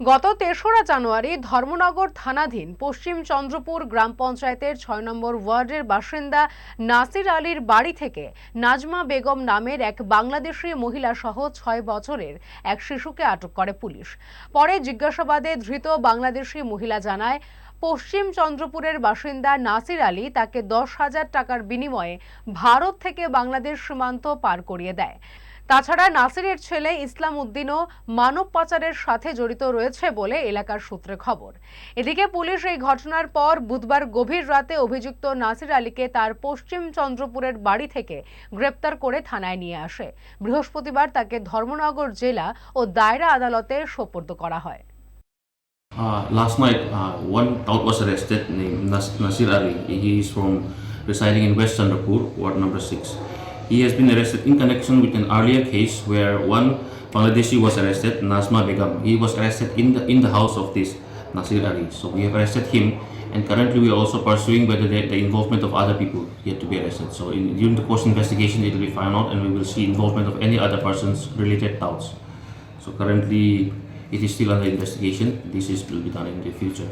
গত তেসরা জানুয়ারি ধর্মনগর থানাধীন পশ্চিম চন্দ্রপুর গ্রাম পঞ্চায়েতের ছয় নম্বর ওয়ার্ডের বাসিন্দা নাসির আলীর বাড়ি থেকে নাজমা বেগম নামের এক বাংলাদেশি মহিলা সহ ছয় বছরের এক শিশুকে আটক করে পুলিশ। পরে জিজ্ঞাসাবাদে ধৃত বাংলাদেশি মহিলা জানায়, পশ্চিম চন্দ্রপুরের বাসিন্দা নাসির আলী তাকে দশ হাজার টাকার বিনিময়ে ভারত থেকে বাংলাদেশ সীমান্ত পার করিয়ে দেয়। তাছাড়া নাসিরের ছেলে ইসলাম উদ্দিনও মানব পাচারের সাথে জড়িত রয়েছে বলে এলাকার সূত্রে খবর এদিকে পুলিশ এই ঘটনার পর বুধবার গভীর রাতে অভিযুক্ত নাসির আলীকে তার পশ্চিম চন্দ্রপুরের বাড়ি থেকে গ্রেপ্তার করে থানায় নিয়ে আসে বৃহস্পতিবার তাকে ধর্মনগর জেলা ও দায়রা আদালতে সোপর্দ করা হয় Uh, last night, uh, one tout was arrested named Nas- Nasir Ali. He is from residing in West Chandrapur, Ward number 6. He has been arrested in connection with an earlier case where one Bangladeshi was arrested, Nazma Begum. He was arrested in the in the house of this Nasir Ali. So we have arrested him, and currently we are also pursuing whether the, the involvement of other people yet to be arrested. So in, during the course investigation, it will be found out, and we will see involvement of any other persons related doubts. So currently, it is still under investigation. This is will be done in the future.